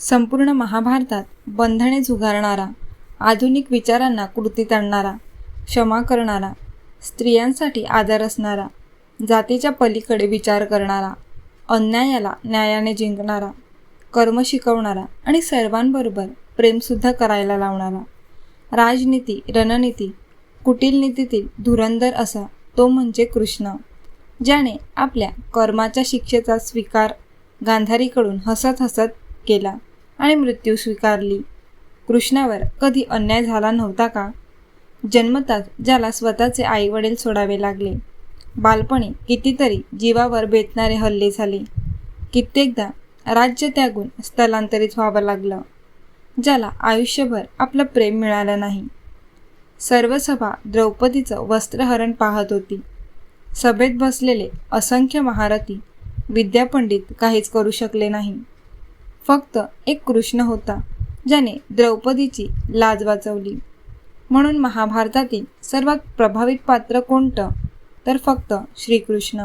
संपूर्ण महाभारतात बंधने झुगारणारा आधुनिक विचारांना कृतीत आणणारा क्षमा करणारा स्त्रियांसाठी आदर असणारा जातीच्या पलीकडे विचार करणारा अन्यायाला न्यायाने जिंकणारा कर्म शिकवणारा आणि सर्वांबरोबर प्रेमसुद्धा करायला लावणारा. राजनीती रणनीती कुटील नीतीतील धुरंधर असा तो म्हणजे कृष्ण ज्याने आपल्या कर्माच्या शिक्षेचा स्वीकार गांधारीकडून हसत हसत केला. आणि मृत्यू स्वीकारली. कृष्णावर कधी अन्याय झाला नव्हता का? जन्मताच ज्याला स्वतःचे आईवडील सोडावे लागले. बालपणी कितीतरी जीवावर बेतणारे हल्ले झाले. कित्येकदा राज्य त्यागून स्थलांतरित व्हावं लागलं ज्याला आयुष्यभर आपलं प्रेम मिळालं नाही. सर्व सभा द्रौपदीचं वस्त्रहरण पाहत होती. सभेत बसलेले असंख्य महारथी विद्यापंडित काहीच करू शकले नाही. फक्त एक कृष्ण होता ज्याने द्रौपदीची लाज वाचवली. म्हणून महाभारतातील सर्वात प्रभावित पात्र कोणतं? तर फक्त श्रीकृष्ण.